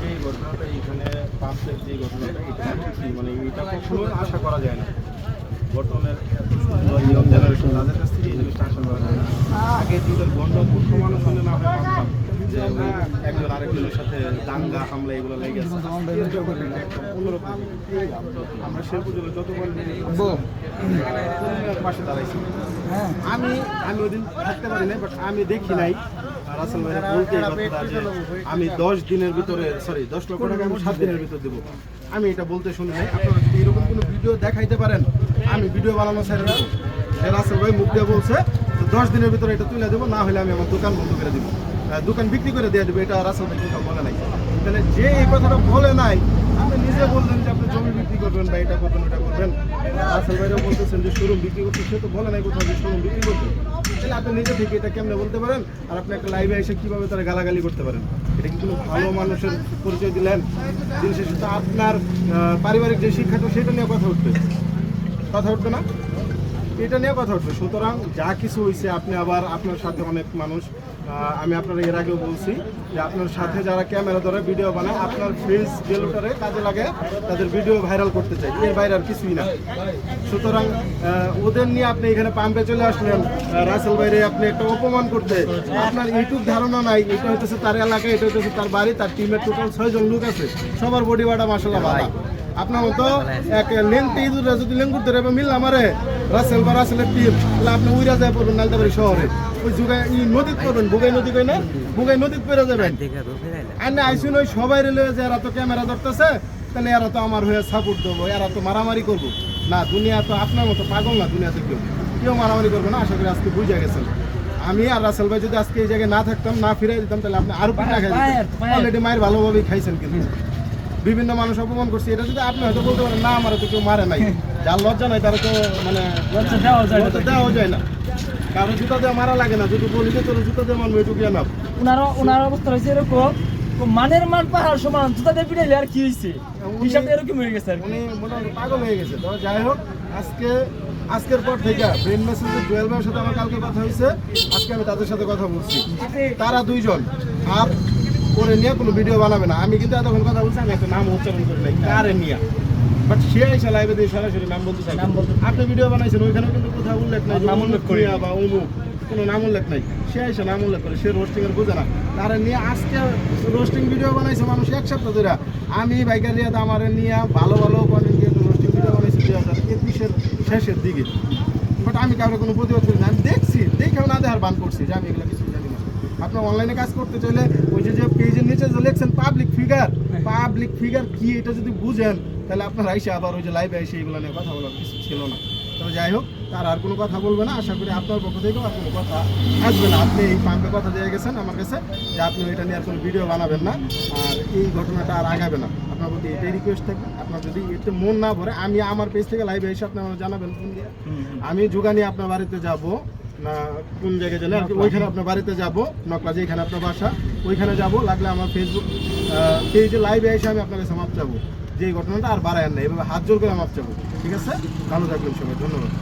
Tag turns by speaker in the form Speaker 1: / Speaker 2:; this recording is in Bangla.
Speaker 1: যে ঘটনাটা এখানে পাম্পের যে ঘটনাটা এটা মানে এটা কখনোই আশা করা যায় না। বর্তমানের এত সুন্দর ইয়ং জেনারেশন তাদের কাছ থেকে এই জিনিসটা আশা করা যায় না। আগে যুগের গণ্ড মূর্খ মানুষ হলে না হয় মানতাম যে একজন আরেকজনের সাথে দাঙ্গা হামলা এগুলো লেগে আমরা পাশে দাঁড়াইছি। আমি আমি ওই দিন থাকতে পারি নাই বাট আমি দেখি নাই। রাসেল যে আমি দশ দিনের ভিতরে সরি দশ লক্ষ টাকা আমি সাত দিনের ভিতর দেবো। আমি এটা বলতে শুনি নাই। আপনারা যদি এরকম কোনো ভিডিও দেখাইতে পারেন আমি ভিডিও বানানো ছেড়ে দেবো। রাসেল ভাই মুখ দিয়ে বলছে দশ দিনের ভিতরে এটা তুলে দেবো না হলে আমি আমার দোকান বন্ধ করে দেবো। দোকান বিক্রি করে দিয়ে দেবো এটা রাসেল ভাই কোথাও বলে নাই। তাহলে যে এই কথাটা বলে নাই আপনি নিজে বললেন যে আপনি জমি বিক্রি করবেন বা এটা করবেন ওটা করবেন। রাসেল ভাইরাও বলতেছেন যে শোরুম বিক্রি করতে সে তো বলে নাই কোথাও যে শোরুম বিক্রি করবে। তাহলে আপনি নিজে থেকে এটা কেমনে বলতে পারেন? আর আপনি একটা লাইভে এসে কীভাবে তারা গালাগালি করতে পারেন? এটা কি কোনো ভালো মানুষের পরিচয় দিলেন? দিন শেষে তো আপনার পারিবারিক যে শিক্ষাটা, সেটা নিয়ে কথা উঠবে। কথা উঠবে না? এটা নিয়ে কথা উঠবে সুতরাং যা কিছু হয়েছে আপনি আবার আপনার সাথে অনেক মানুষ আমি আপনার এর আগেও বলছি যে আপনার সাথে যারা ক্যামেরা ধরে ভিডিও বানায়, আপনার ফেস ভ্যালুটারে কাজে লাগে, তাদের ভিডিও ভাইরাল করতে চাই। এর বাইরে আর কিছুই না। সুতরাং ওদের নিয়ে আপনি এখানে পাম্পে চলে আসলেন রাসেল বাইরে আপনি একটা অপমান করতে। আপনার এইটুক ধারণা নাই, এটা হইতেছে তার এলাকা, এটা হইতেছে তার বাড়ি, তার টিমের টোটাল ছয়জন লোক আছে। সবার বডি বাটা মাসাল্লাহ ভালো আপনার মতো এক লেংটি ইঁদুরে যদি লেঙ্গুর ধরে মিল আমারে রাসেল বা রাসেলের টিম তাহলে আপনি উইরা যায় পড়বেন নালদাবাড়ি শহরে। ওই যুগায় নদীত পড়বেন বুগাই নদী কই না? বুগাই নদীত পেরে যাবেন। আর না আইসুন ওই সবাই রেলে যে এরা তো ক্যামেরা ধরতেছে তাহলে এরা তো আমার হয়ে সাপোর্ট দেবো এরা তো মারামারি করব। না দুনিয়া তো আপনার মতো পাগল না দুনিয়াতে কেউ। কেউ মারামারি করবে না আশা করি আজকে বুঝে গেছেন। আমি আর রাসেল ভাই যদি আজকে এই জায়গায় না থাকতাম না ফিরে দিতাম তাহলে আপনি আরও পিঠা খাই অলরেডি মায়ের ভালোভাবেই খাইছেন কিন্তু। বিভিন্ন মানুষ অপমান করছে এটা যদি আপনি হয়তো বলতে পারেন না আমার তো কেউ মারে নাই। যার লজ্জা নাই তারা তো মানে
Speaker 2: লজ্জা দেওয়া যায় না।
Speaker 1: কারও জুতা দিয়ে মারা লাগে না যদি বলি যে তোর জুতা দিয়ে মারবো এটুকু না
Speaker 2: ওনার ওনার অবস্থা হয়েছে এরকম। মানের মান পাহাড় সমান জুতা জুতাদের পিটাইলে আর কি হয়েছে হিসাবে এরকম হয়ে গেছে
Speaker 1: উনি মোটামুটি পাগল হয়ে গেছে। তো যাই হোক আজকে আজকের পর থেকে ব্রেন মেসেজের জুয়েল ভাইয়ের সাথে আমার কালকে কথা হয়েছে। আজকে আমি তাদের সাথে কথা বলছি। তারা দুইজন। আর করে নিয়ে কোনো ভিডিও বানাবে না। আমি কিন্তু এতক্ষণ কথা বলছি আমি একটা নাম উচ্চারণ করি নাই। কারে নিয়ে বাট সে এসে লাইভে দিয়ে সরাসরি নাম বলতে চাই
Speaker 2: নাম বলতে-
Speaker 1: আপনি ভিডিও বানাইছেন ওইখানেও কিন্তু কোথাও উল্লেখ নাই
Speaker 2: নাম উল্লেখ করি।
Speaker 1: বা অমুক কোনো নাম উল্লেখ নাই। সে এসে নাম উল্লেখ করে সে রোস্টিং এর বোঝে না। তারা নিয়ে আজকে রোস্টিং ভিডিও বানাইছে মানুষ এক সপ্তাহ ধরে। আমি বাইকার রিয়াদ আমার নিয়ে ভালো ভালো কন্টেন্ট দিয়ে রোস্টিং ভিডিও বানাইছি দুই হাজার একুশের শেষের দিকে। বাট আমি কারোর কোনো প্রতিবাদ করি না। আমি দেখছি দেখেও না দেখার বান করছি যে আমি এগুলো কিছু আপনার অনলাইনে কাজ করতে চাইলে ওই যে যে পেজের নিচে যে লিখছেন পাবলিক ফিগার পাবলিক ফিগার কি এটা যদি বুঝেন তাহলে আপনার আইসে আবার ওই যে লাইভে এসে এগুলো নিয়ে কথা বলার কিছু ছিল না। তবে যাই হোক তার আর কোনো কথা বলবে না। আশা করি আপনার পক্ষ থেকেও আর কোনো কথা আসবে না। আপনি এই পাম্পে কথা দিয়ে গেছেন আমার কাছে যে আপনি এটা নিয়ে আর কোনো ভিডিও বানাবেন না। আর এই ঘটনাটা আর আগাবে না। আপনার প্রতি এটাই রিকোয়েস্ট থাকবে। আপনার যদি এতে মন না ভরে আমি আমার পেজ থেকে লাইভে এসে আপনি আমার জানাবেন ফোন দিয়ে। আমি যুগানি আপনার বাড়িতে যাব। না, কোন জায়গায় জানেন আর কি, ওইখানে আপনার বাড়িতে যাব, নকলা যেখানে আপনার বাসা, ওইখানে যাব, লাগলে আমার ফেসবুক পেজে লাইভে এসে আমি আপনার কাছে মাপ চাবো। যে ঘটনাটা আর বাড়ায় না এভাবে হাত জোর করে মাপ চাবো। ঠিক আছে? ভালো থাকবেন সবাই, ধন্যবাদ।